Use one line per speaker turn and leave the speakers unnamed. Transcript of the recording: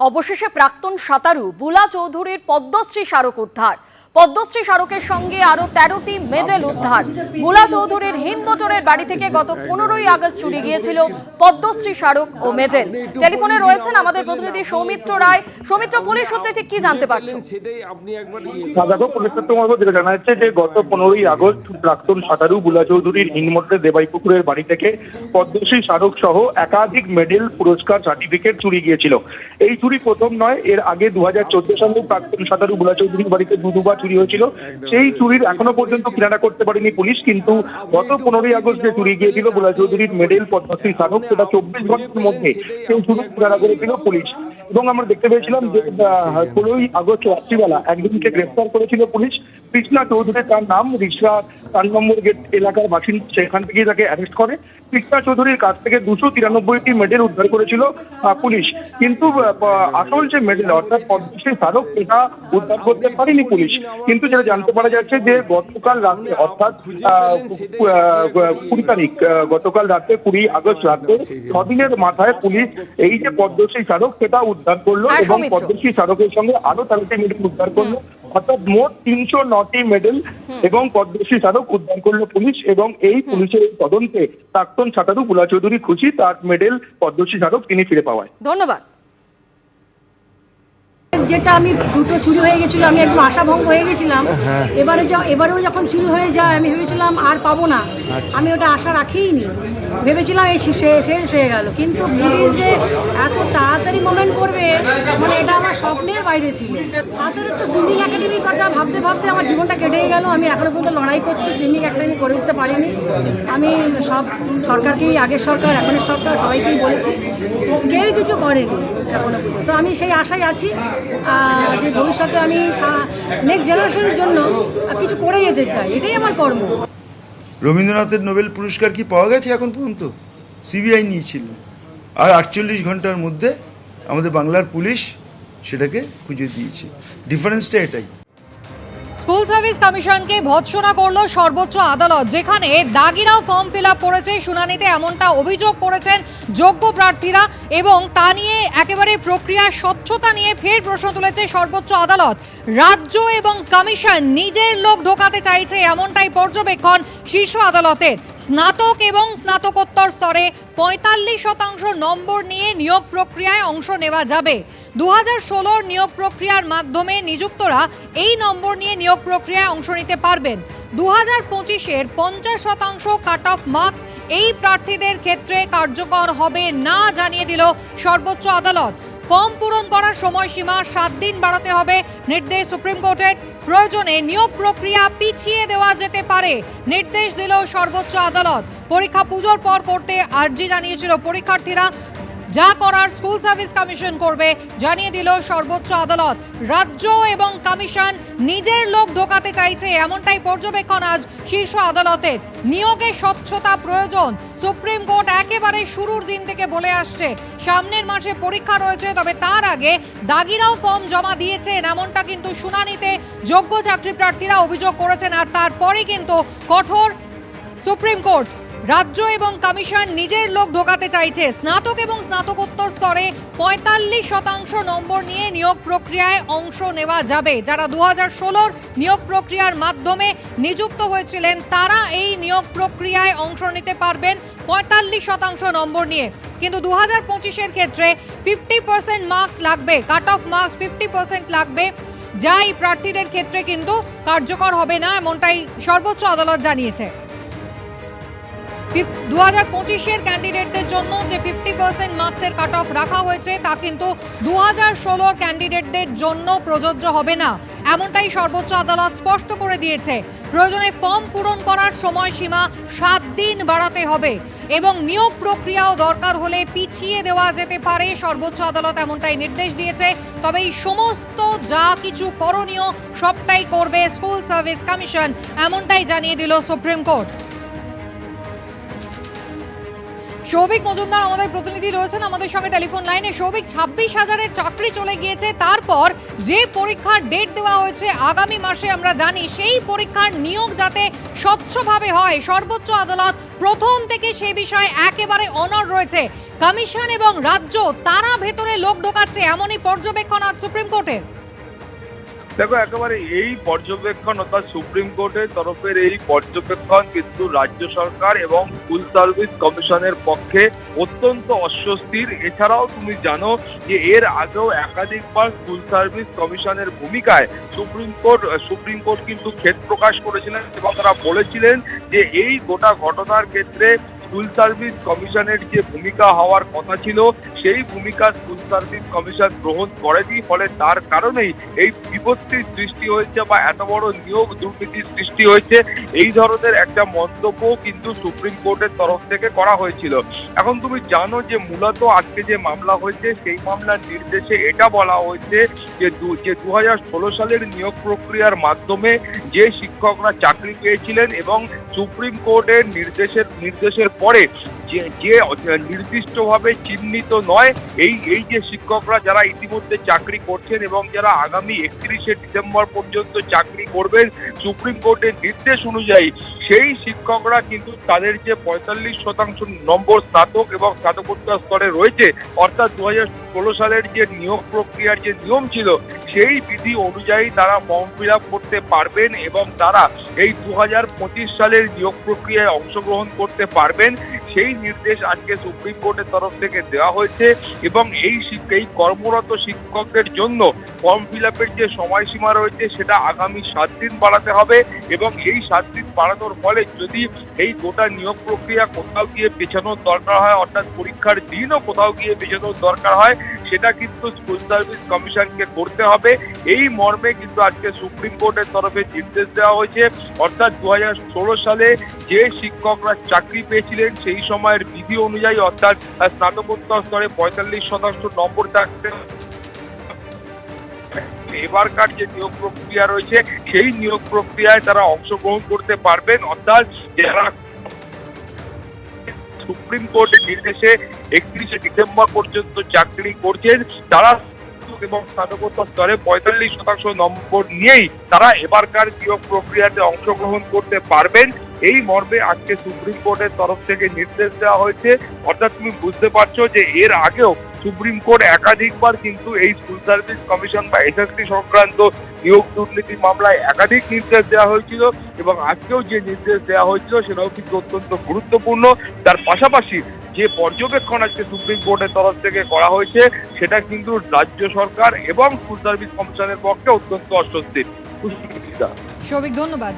অবশেষে প্রাক্তন সাঁতারু বুলা চৌধুরীর পদ্মশ্রী স্মারক উদ্ধার। পদ্মশ্রী স্মারকের সঙ্গে আরও তেরোটি মেডেল উদ্ধার। বুলা চৌধুরীর হিন্দোটরের বাড়ি থেকে গত পনেরোই আগস্ট চুরি গিয়েছিল পদ্মশ্রী স্মারক ও মেডেল। টেলিফোনে রয়েছেন আমাদের প্রতিনিধি সৌমিত্র রায়। সৌমিত্র, পুলিশ সূত্রে ঠিক কি জানতে পারছ?
যে গত পনেরোই আগস্ট প্রাক্তন সাঁতারু বুলা চৌধুরীর হিনমোটরে দেবাইপুকুরের বাড়ি থেকে পদ্মশ্রী স্মারক সহ একাধিক মেডেল, পুরস্কার, সার্টিফিকেট চুরি গিয়েছিল। এই চুরি প্রথম নয়, এর আগে দু হাজার চোদ্দ সালে প্রাক্তন সাঁতারু বুলা চৌধুরীর বাড়িতে দু দুবার চুরি হয়েছিল। সেই চুরির এখনও পর্যন্ত কিনারা করতে পারেনি পুলিশ কিন্তু গত পনেরোই আগস্ট যে চুরি গিয়েছিল বোলা চৌধুরীর মেডেল পদ্মশ্রী স্মারক সেটা চব্বিশ ঘণ্টার মধ্যে সেই চুরি কিনারা করেছিল পুলিশ। এবং আমরা দেখতে পেয়েছিলাম যে ষোলোই আগস্ট রাত্রিবেলা একজনকে গ্রেফতার করেছিল পুলিশ। কৃষ্ণা চৌধুরী তার নাম রিসা চার নম্বর গেট এলাকার বাসিন্দা সেখান থেকে তাকে অ্যারেস্ট করে। কৃষ্ণা চৌধুরীর কাছ থেকে দুশো তিরানব্বইটি মেডেল উদ্ধার করেছিল পুলিশ। কিন্তু আসল যে মেডেল অর্থাৎ পদ্মশ্রী স্মারক এটা উদ্ধার করতে পারেনি পুলিশ। কিন্তু যেটা জানতে পারা যাচ্ছে যে গতকাল রাতে অর্থাৎ কুড়ি তারিখ গতকাল রাতে কুড়ি আগস্ট রাতে ছদিনের মাথায় পুলিশ এই যে পদ্মশ্রী স্মারক সেটা উদ্ধার করল এবং পদ্মশ্রী স্মারকের সঙ্গে আরও তেরোটি মেডেল উদ্ধার করল। অর্থাৎ মোট তিনশো নটি মেডেল এবং পদ্মশ্রী স্মারক উদ্ধার করল পুলিশ এবং এই পুলিশের তদন্তে প্রাক্তন সাঁতারু বুলা চৌধুরী খুশি তার মেডেল পদ্মশ্রী স্মারক তিনি ফিরে পাওয়ায়।
ধন্যবাদ।
যেটা আমি দুটো চুরি হয়ে গেছিল আমি একদম আশাভঙ্গ হয়ে গেছিলাম। এবারে য- এবারেও যখন চুরি হয়ে যায় আমি ভেবেছিলাম আর পাবো না। আমি ওটা আশা রাখিইনি। ভেবেছিলাম এই শেষ হয়ে গেল। কিন্তু পুলিশ যে এত তাড়াতাড়ি মোমেন্ট করবে মানে এটা আমার স্বপ্নের বাইরে ছিল। সাঁতারের তো সুইমিং একাডেমির কথা ভাবতে ভাবতে আমার জীবনটা কেটেই গেল। আমি এখনও পর্যন্ত লড়াই করছি, সুইমিং একাডেমি করে উঠতে পারিনি। আমি সব সরকারকেই, আগের সরকার, এখনের সরকার সবাইকেই বলেছি। কেউই কিছু করেনি এখনও তো আমি সেই আশায় আছি যে ভবিষ্যতে আমি নেক্সট জেনারেশনের জন্য কিছু করে যেতে চাই। এটাই আমার কর্ম।
রবীন্দ্রনাথের নোবেল পুরস্কার কি পাওয়া গেছে এখন পর্যন্ত? সিবিআই নিয়েছিল। আর আটচল্লিশ ঘণ্টার মধ্যে আমাদের বাংলার পুলিশ সেটাকে খুঁজে দিয়েছে। ডিফারেন্সটা এটাই।
স্কুল সার্ভিস কমিশনকে ভৎসনা করল সর্বোচ্চ আদালত, যেখানে দাগিরাও ফর্ম ফিল করেছে, শুনানিতে এমনটা অভিযোগ করেছেন যোগ্য প্রার্থীরা এবং তা নিয়ে একেবারে প্রক্রিয়ার স্বচ্ছতা নিয়ে ফের প্রশ্ন তুলেছে সর্বোচ্চ আদালত। রাজ্য এবং কমিশন নিজের লোক ঢোকাতে চাইছে, এমনটাই পর্যবেক্ষণ শীর্ষ আদালতের। স্নাতক এবং স্নাতকোত্তর স্তরে পঁয়তাল্লিশ শতাংশ নম্বর নিয়ে নিয়োগ প্রক্রিয়ায় অংশ নেওয়া যাবে। দু হাজার ষোলোর নিয়োগ প্রক্রিয়ার মাধ্যমে নিযুক্তরা এই নম্বর নিয়ে নিয়োগ প্রক্রিয়ায় অংশ নিতে পারবেন। দু হাজার পঁচিশের পঞ্চাশ শতাংশ কাট অফ মার্কস এই প্রার্থীদের ক্ষেত্রে কার্যকর হবে না জানিয়ে দিল সর্বোচ্চ আদালত। ফর্ম পূরণ করার সময়সীমা সাত দিন বাড়াতে হবে। নির্দেশ সুপ্রিম কোর্টের। প্রয়োজনে নিয়োগ প্রক্রিয়া পিছিয়ে দেওয়া যেতে পারে। নির্দেশ দিল সর্বোচ্চ আদালত। পরীক্ষা পুজোর পর করতে আর্জি জানিয়েছিল পরীক্ষার্থীরা। যা করার স্কুল সার্ভিস কমিশন করবে, জানিয়ে দিল সর্বোচ্চ আদালত। রাজ্য এবং কমিশন নিজের লোক ঢোকাতে চাইছে, এমনটাই পর্যবেক্ষণ আজ শীর্ষ আদালতের। নিয়োগে স্বচ্ছতা প্রয়োজন, সুপ্রিম কোর্ট একেবারে শুরুর দিন থেকে বলে আসছে। সামনের মাসে পরীক্ষা রয়েছে, তবে তার আগে দাগিরাও ফর্ম জমা দিয়েছেন, এমনটা কিন্তু শুনানিতে যোগ্য চাকরি প্রার্থীরা অভিযোগ করেছেন, আর তারপরে কিন্তু কঠোর সুপ্রিম কোর্ট রাজ্য এবং কমিশন নিজের লোক ঢোকাতে চাইছে। স্নাতক এবং স্নাতকোত্তর স্তরে পঁয়তাল্লিশ শতাংশ নম্বর নিয়ে নিয়োগ প্রক্রিয়ায় অংশ নেওয়া যাবে। যারা দু হাজার ষোলোর নিয়োগ প্রক্রিয়ার মাধ্যমে নিযুক্ত হয়েছিলেন, তারা এই নিয়োগ প্রক্রিয়ায় অংশ নিতে পারবেন পঁয়তাল্লিশ শতাংশ নম্বর নিয়ে। কিন্তু দু হাজার পঁচিশের ক্ষেত্রে ফিফটি পার্সেন্ট মার্কস লাগবে, cut off marks fifty percent লাগবে। যা এই প্রার্থীদের ক্ষেত্রে কিন্তু কার্যকর হবে না, এমনটাই সর্বোচ্চ আদালত জানিয়েছে। দু হাজার পঁচিশের ক্যান্ডিডেটদের জন্য যে ফিফটি পার্সেন্ট মার্কসের কাট অফ রাখা হয়েছে, তা কিন্তু দু হাজার ষোলোর ক্যান্ডিডেটদের জন্য প্রযোজ্য হবে না। এমনটাই সর্বোচ্চ আদালত স্পষ্ট করে দিয়েছে। প্রয়োজনে ফর্ম পূরণ করার সময়সীমা সাত দিন বাড়াতে হবে এবং নিয়োগ প্রক্রিয়াও দরকার হলে পিছিয়ে দেওয়া যেতে পারে। সর্বোচ্চ আদালত এমনটাই নির্দেশ দিয়েছে। তবে এই সমস্ত যা কিছু করণীয় সবটাই করবে স্কুল সার্ভিস কমিশন এমনটাই জানিয়ে দিল সুপ্রিম কোর্ট সৌভিক মজুমদার আমাদের প্রতিনিধি রয়েছেন আমাদের সঙ্গে টেলিফোন লাইনে। সৌভিক, ছাব্বিশ হাজারের চাকরি চলে গিয়েছে, তারপর যে পরীক্ষার ডেট দেওয়া হয়েছে আগামী মাসে আমরা জানি, সেই পরীক্ষার নিয়োগ যাতে স্বচ্ছভাবে হয়, সর্বোচ্চ আদালত প্রথম থেকে সে বিষয়ে একেবারে অনর রয়েছে। কমিশন এবং রাজ্য তারা ভেতরে লোক ঢোকাচ্ছে, এমনই পর্যবেক্ষণ আজ সুপ্রিম কোর্টের।
দেখো, একেবারে এই পর্যবেক্ষণ অর্থাৎ সুপ্রিম কোর্টের তরফের এই পর্যবেক্ষণ কিন্তু রাজ্য সরকার এবং স্কুল সার্ভিস কমিশনের পক্ষে অত্যন্ত অস্বস্তির। এছাড়াও তুমি জানো যে এর আগেও একাধিকবার স্কুল সার্ভিস কমিশনের ভূমিকায় সুপ্রিম কোর্ট সুপ্রিম কোর্ট কিন্তু ক্ষেত প্রকাশ করেছিলেন এবং তারা বলেছিলেন যে এই গোটা ঘটনার ক্ষেত্রে স্কুল সার্ভিস কমিশনের যে ভূমিকা হওয়ার কথা ছিল, সেই ভূমিকা স্কুল সার্ভিস কমিশন গ্রহণ করেনি, ফলে তার কারণেই এই বিপত্তির সৃষ্টি হয়েছে বা এত বড় নিয়োগ দুর্নীতির সৃষ্টি হয়েছে। এই ধরনের একটা মন্তব্য কিন্তু সুপ্রিম কোর্টের তরফ থেকে করা হয়েছিল। এখন তুমি জানো যে মূলত আজকে যে মামলা হয়েছে, সেই মামলার নির্দেশে এটা বলা হয়েছে যে দু যে দু হাজার ষোলো সালের নিয়োগ প্রক্রিয়ার মাধ্যমে যে শিক্ষকরা চাকরি পেয়েছিলেন এবং সুপ্রিম কোর্টের নির্দেশের নির্দেশের পরে যে যে নির্দিষ্টভাবে চিহ্নিত নয়, এই এই যে শিক্ষকরা যারা ইতিমধ্যে চাকরি করছেন এবং যারা আগামী একত্রিশে ডিসেম্বর পর্যন্ত চাকরি করবেন, সুপ্রিম কোর্টের নির্দেশ অনুযায়ী সেই শিক্ষকরা কিন্তু তাদের যে পঁয়তাল্লিশ শতাংশ নম্বর স্নাতক এবং স্নাতকোত্তর স্তরে রয়েছে, অর্থাৎ দু সালের যে নিয়োগ প্রক্রিয়ার যে নিয়ম ছিল সেই বিধি অনুযায়ী তারা ফর্ম ফিল করতে পারবেন এবং তারা এই দু হাজার পঁচিশ সালের নিয়োগ প্রক্রিয়ায় অংশগ্রহণ করতে পারবেন। সেই নির্দেশ আজকে সুপ্রিম কোর্টের তরফ থেকে দেওয়া হয়েছে এবং এই এই কর্মরত শিক্ষকদের জন্য ফর্ম ফিল আপের যে সময়সীমা রয়েছে, সেটা আগামী সাত দিন বাড়াতে হবে এবং এই সাত দিন বাড়ানোর ফলে যদি এই গোটা নিয়োগ প্রক্রিয়া কোথাও গিয়ে পেছানোর দরকার হয়, অর্থাৎ পরীক্ষার দিনও কোথাও গিয়ে পেছানোর দরকার হয়, সেটা কিন্তু স্কুল সার্ভিস কমিশনকে করতে হবে। এই মর্মে কিন্তু আজকে সুপ্রিম কোর্টের তরফে নির্দেশ দেওয়া হয়েছে। অর্থাৎ দু হাজার ষোলো সালে যে শিক্ষকরা চাকরি পেয়েছিলেন, সেই সময়ের বিধি অনুযায়ী অর্থাৎ স্নাতকোত্তর স্তরে পঁয়তাল্লিশ শতাংশ নম্বর থাকতে এবারকার যে নিয়োগ প্রক্রিয়া রয়েছে, সেই নিয়োগ প্রক্রিয়ায় তারা অংশগ্রহণ করতে পারবেন। অর্থাৎ যারা সুপ্রিম কোর্টের নির্দেশে একত্রিশে ডিসেম্বর পর্যন্ত চাকরি করছেন, তারা এবং স্নাতকোত্তর স্তরে পঁয়তাল্লিশ শতাংশ নম্বর নিয়েই তারা এবারকার নিয়োগ প্রক্রিয়াতে অংশগ্রহণ করতে পারবেন। এই মর্মে আজকে সুপ্রিম কোর্টের তরফ থেকে নির্দেশ দেওয়া হয়েছে। অর্থাৎ তুমি বুঝতে পারছ যে এর আগেও সুপ্রিম কোর্ট একাধিকবার কিন্তু এই স্কুল সার্ভিস কমিশন বা এসএসসি সংক্রান্ত নিয়োগ দুর্নীতি মামলায় একাধিক নির্দেশ দেওয়া হয়েছিল এবং আজকেও যে নির্দেশ দেওয়া হয়েছিল সেটাও কিন্তু অত্যন্ত গুরুত্বপূর্ণ। তার পাশাপাশি যে পর্যবেক্ষণ আজকে সুপ্রিম কোর্টের তরফ থেকে করা হয়েছে, সেটা কিন্তু রাজ্য সরকার এবং স্কুল সার্ভিস কমিশনের পক্ষে অত্যন্ত অস্বস্তির।
ধন্যবাদ।